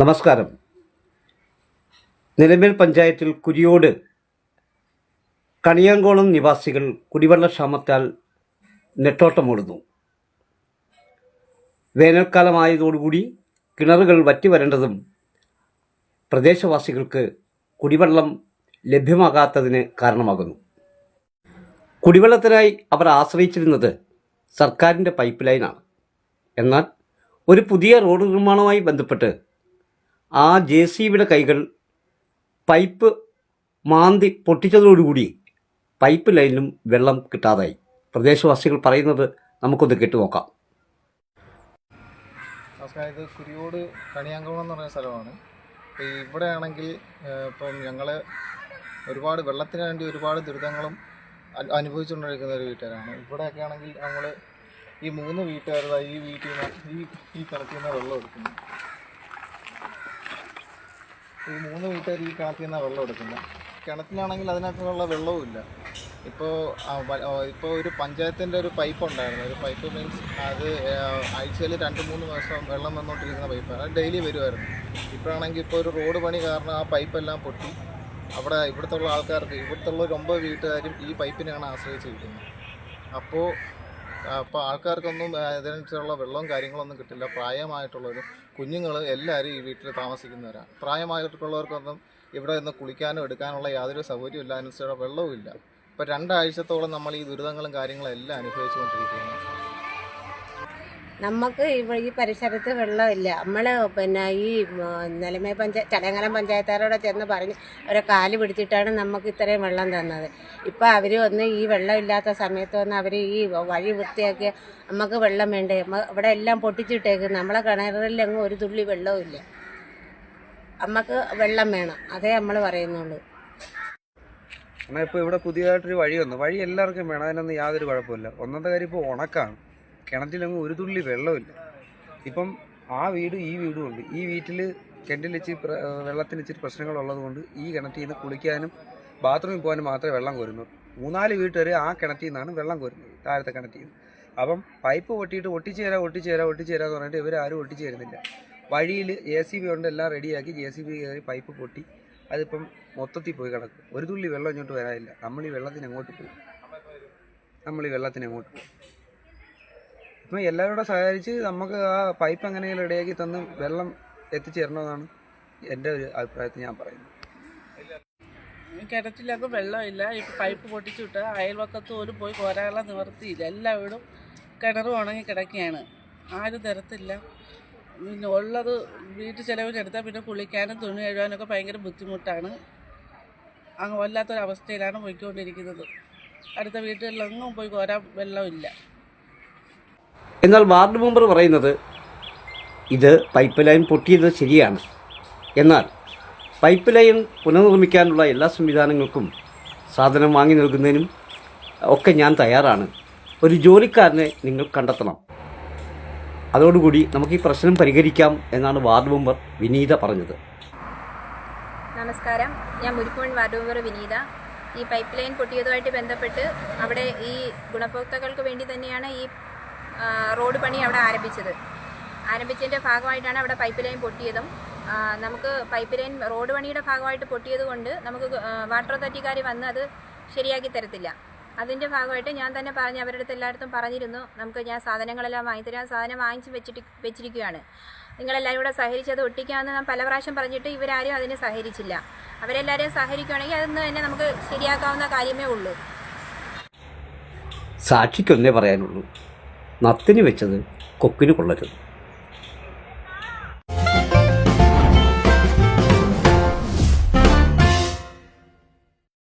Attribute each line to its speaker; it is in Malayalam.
Speaker 1: നമസ്കാരം. നിലമ്പേൽ പഞ്ചായത്തിൽ കുരിയോട് കണിയാങ്കോളം നിവാസികൾ കുടിവെള്ളക്ഷാമത്താൽ നെട്ടോട്ടമോടുന്നു. വേനൽക്കാലമായതോടുകൂടി കിണറുകൾ വറ്റി വരേണ്ടതും പ്രദേശവാസികൾക്ക് കുടിവെള്ളം ലഭ്യമാകാത്തതിന് കാരണമാകുന്നു. കുടിവെള്ളത്തിനായി അവർ ആശ്രയിച്ചിരുന്നത് സർക്കാരിന്റെ പൈപ്പ് ലൈനാണ്. എന്നാൽ ഒരു പുതിയ റോഡ് നിർമ്മാണവുമായി ബന്ധപ്പെട്ട് ആ ജെ സി ബിയുടെ കൈകൾ പൈപ്പ് മാന്തി പൊട്ടിച്ചതോടുകൂടി പൈപ്പ് ലൈനിലും വെള്ളം കിട്ടാതായി. പ്രദേശവാസികൾ പറയുന്നത് നമുക്കൊന്ന് കേട്ടുനോക്കാം
Speaker 2: നമസ്കാരം. ഇത് കുരിയോട് കണിയാങ്കോളം എന്ന് പറയുന്ന സ്ഥലമാണ്. ഇവിടെ ആണെങ്കിൽ ഇപ്പം ഞങ്ങൾ ഒരുപാട് വെള്ളത്തിന് വേണ്ടി ഒരുപാട് ദുരിതങ്ങളും അനുഭവിച്ചുകൊണ്ടിരിക്കുന്ന ഒരു വീട്ടുകാരാണ്. ഇവിടെയൊക്കെ ആണെങ്കിൽ നമ്മൾ ഈ മൂന്ന് വീട്ടുകാരുടെ ഈ വീട്ടിൽ നിന്ന് ഈ ഈ കിണറ്റിൽ നിന്ന് വെള്ളം എടുക്കുന്നു. ഈ മൂന്ന് വീട്ടുകാർ ഈ കിണറ്റിൽ നിന്നാണ് വെള്ളം എടുക്കുന്നത് കിണറ്റിനാണെങ്കിൽ അതിനകത്തുള്ള വെള്ളവും ഇല്ല. ഇപ്പോൾ ഇപ്പോൾ ഒരു പഞ്ചായത്തിന്റെ ഒരു പൈപ്പ് ഉണ്ടായിരുന്നു. ഒരു പൈപ്പ് മീൻസ് അത് ആഴ്ചയിൽ രണ്ട് മൂന്ന് ദിവസം വെള്ളം വന്നുകൊണ്ടിരിക്കുന്ന പൈപ്പാണ് അത് ഡെയിലി വരുമായിരുന്നു ഇപ്പോഴാണെങ്കിൽ ഇപ്പോൾ ഒരു റോഡ് പണി കാരണം ആ പൈപ്പെല്ലാം പൊട്ടി. അവിടെ ഇവിടുത്തെ ആൾക്കാർക്ക് ഇവിടുത്തെ ഒരു ഒമ്പത് വീട്ടുകാരും ഈ പൈപ്പിനെയാണ് ആശ്രയിച്ചിരിക്കുന്നത്. അപ്പോൾ അപ്പോൾ ആൾക്കാർക്കൊന്നും അതിനനുസരിച്ചുള്ള വെള്ളവും കാര്യങ്ങളൊന്നും കിട്ടില്ല. പ്രായമായിട്ടുള്ളവരും കുഞ്ഞുങ്ങൾ എല്ലാവരും ഈ വീട്ടിൽ താമസിക്കുന്നവരാണ് പ്രായമായിട്ടുള്ളവർക്കൊന്നും ഇവിടെ നിന്ന് കുളിക്കാനോ എടുക്കാനുള്ള യാതൊരു സൗകര്യവും ഇല്ല അതിനനുസരിച്ചുള്ള വെള്ളവും ഇല്ല. ഇപ്പോൾ രണ്ടാഴ്ചത്തോളം നമ്മൾ ഈ ദുരിതങ്ങളും കാര്യങ്ങളും എല്ലാം അനുഭവിച്ചുകൊണ്ടിരിക്കുകയാണ്.
Speaker 3: നമുക്ക് ഇവ ഈ പരിസരത്ത് വെള്ളമില്ല നമ്മൾ പിന്നെ ഈ നിലമേ പഞ്ചായത്ത് ചടങ്ങലം പഞ്ചായത്തുകാരോടെ ചെന്ന് പറഞ്ഞ് അവരെ കാൽ പിടിച്ചിട്ടാണ് നമുക്ക് ഇത്രയും വെള്ളം തന്നത്. ഇപ്പം അവർ വന്ന് ഈ വെള്ളമില്ലാത്ത സമയത്ത് വന്ന് അവർ ഈ വഴി വൃത്തിയാക്കി നമുക്ക് വെള്ളം വേണ്ടേ? ഇവിടെ എല്ലാം പൊട്ടിച്ചിട്ടേക്ക് നമ്മളെ കിണറിലെങ്ങും ഒരു തുള്ളി വെള്ളവും ഇല്ല. നമുക്ക് വെള്ളം വേണം. അതേ നമ്മൾ പറയുന്നുള്ളൂ.
Speaker 4: ഇപ്പോൾ ഇവിടെ പുതിയതായിട്ടൊരു വഴി വന്നു. വഴി എല്ലാവർക്കും വേണം. അതിനൊന്നും യാതൊരു കുഴപ്പമില്ല ഒന്നാമത്തെ കാര്യം ഇപ്പോൾ ഉണക്കാണ്. കിണറ്റിലങ്ങ് ഒരു തുള്ളി വെള്ളമില്ല. ഇപ്പം ആ വീടും ഈ വീടും ഉണ്ട്. ഈ വീട്ടിൽ കിണറ്റിൽ ഇച്ചിരി വെള്ളത്തിന് ഇച്ചിരി പ്രശ്നങ്ങളുള്ളത് കൊണ്ട് ഈ കിണറ്റിൽ നിന്ന് കുളിക്കാനും ബാത്റൂമിൽ പോകാനും മാത്രമേ വെള്ളം കോരുന്നു. മൂന്നാൽ വീട്ടുകാർ ആ കിണറ്റിൽ നിന്നാണ് വെള്ളം കോരുന്നത് താഴത്തെ കിണറ്റിൽ നിന്ന് അപ്പം പൈപ്പ് പൊട്ടിയിട്ട് ഒട്ടിച്ചേരാ തരാം ഒട്ടിച്ചു തരാം ഒട്ടിച്ചു തരാമെന്ന് പറഞ്ഞിട്ട് ഇവരാരും ഒട്ടിച്ചു തരുന്നില്ല. വഴിയിൽ എ സി ബി കൊണ്ട് എല്ലാം റെഡിയാക്കി ജെ സി ബി കയറി പൈപ്പ് പൊട്ടി അതിപ്പം മൊത്തത്തിൽ പോയി കിടക്കും. ഒരു തുള്ളി വെള്ളം ഇങ്ങോട്ട് വരാനില്ല. നമ്മൾ ഈ വെള്ളത്തിന് അങ്ങോട്ട് പോകും. നമ്മൾ ഈ വെള്ളത്തിന് അങ്ങോട്ട് പോകും. ഇപ്പം എല്ലാവരും കൂടെ സഹകരിച്ച് നമുക്ക് ആ പൈപ്പ് എങ്ങനെയെങ്കിലും റെഡിയാക്കി തന്ന് വെള്ളം എത്തിച്ചേരണമെന്നാണ് എന്റെ ഒരു അഭിപ്രായത്തിൽ ഞാൻ പറയുന്നത്.
Speaker 5: കിണറ്റിലൊക്കെ വെള്ളമില്ല. ഇപ്പം പൈപ്പ് പൊട്ടിച്ചു വിട്ട് അയൽവക്കത്ത് പോലും പോയി കോരാനുള്ള നിവർത്തിയില്ല എല്ലാവരും കിണറും ഉണങ്ങി കിടക്കുകയാണ്. ആരും തരത്തില്ല. പിന്നെ ഉള്ളത് വീട്ടു ചിലവിനെടുത്താൽ പിന്നെ കുളിക്കാനും തുണി കഴുകാനൊക്കെ ഭയങ്കര ബുദ്ധിമുട്ടാണ്. അങ്ങ് വല്ലാത്തൊരവസ്ഥയിലാണ് പോയിക്കൊണ്ടിരിക്കുന്നത്. അടുത്ത വീട്ടുകളിലൊന്നും പോയി കോരാൻ വെള്ളമില്ല.
Speaker 1: എന്നാൽ വാർഡ് മെമ്പർ പറയുന്നത് ഇത് പൈപ്പ് ലൈൻ പൊട്ടിയത് ശരിയാണ്. എന്നാൽ പൈപ്പ് ലൈൻ പുനർനിർമ്മിക്കാനുള്ള എല്ലാ സംവിധാനങ്ങൾക്കും സാധനം വാങ്ങി നൽകുന്നതിനും ഒക്കെ ഞാൻ തയ്യാറാണ്. ഒരു ജോലിക്കാരനെ നിങ്ങൾ കണ്ടെത്തണം. അതോടുകൂടി നമുക്ക് ഈ പ്രശ്നം പരിഹരിക്കാം എന്നാണ് വാർഡ് മെമ്പർ വിനീത പറഞ്ഞത്.
Speaker 6: നമസ്കാരം. ഞാൻ മുരിപ്പൂൺ വാർഡ് മെമ്പർ വിനീത. ഈ പൈപ്പ് ലൈൻ പൊട്ടിയതുമായിട്ട് ബന്ധപ്പെട്ട് അവിടെ ഈ ഗുണഭോക്താക്കൾക്ക് വേണ്ടി തന്നെയാണ് ഈ റോഡ് പണി അവിടെ ആരംഭിച്ചത്. ആരംഭിച്ചതിന്റെ ഭാഗമായിട്ടാണ് അവിടെ പൈപ്പ് ലൈൻ പൊട്ടിയതും. നമുക്ക് പൈപ്പ് ലൈൻ റോഡ് പണിയുടെ ഭാഗമായിട്ട് പൊട്ടിയത് കൊണ്ട് നമുക്ക് വാട്ടർ അതോറിറ്റിക്കാർ വന്ന് അത് ശരിയാക്കി തരത്തില്ല. അതിന്റെ ഭാഗമായിട്ട് ഞാൻ തന്നെ പറഞ്ഞ് അവരുടെ അടുത്ത് എല്ലായിടത്തും പറഞ്ഞിരുന്നു. നമുക്ക് ഞാൻ സാധനങ്ങളെല്ലാം വാങ്ങിത്തരാം സാധനം വാങ്ങിച്ച് വെച്ചിട്ട് വെച്ചിരിക്കുകയാണ്. നിങ്ങളെല്ലാവരും കൂടെ സഹരിച്ചത് ഒട്ടിക്കാമെന്ന് ഞാൻ പല പ്രാവശ്യം പറഞ്ഞിട്ട് ഇവരാരും അതിന് സഹകരിച്ചില്ല. അവരെല്ലാവരും സഹകരിക്കുകയാണെങ്കിൽ അതൊന്ന് തന്നെ നമുക്ക് ശരിയാക്കാവുന്ന കാര്യമേ ഉള്ളൂ.
Speaker 1: സാക്ഷിക്കൊന്നേ പറയാനുള്ളൂ. നത്തിന് വെച്ചത് കൊക്കിന് കൊള്ളരുത്.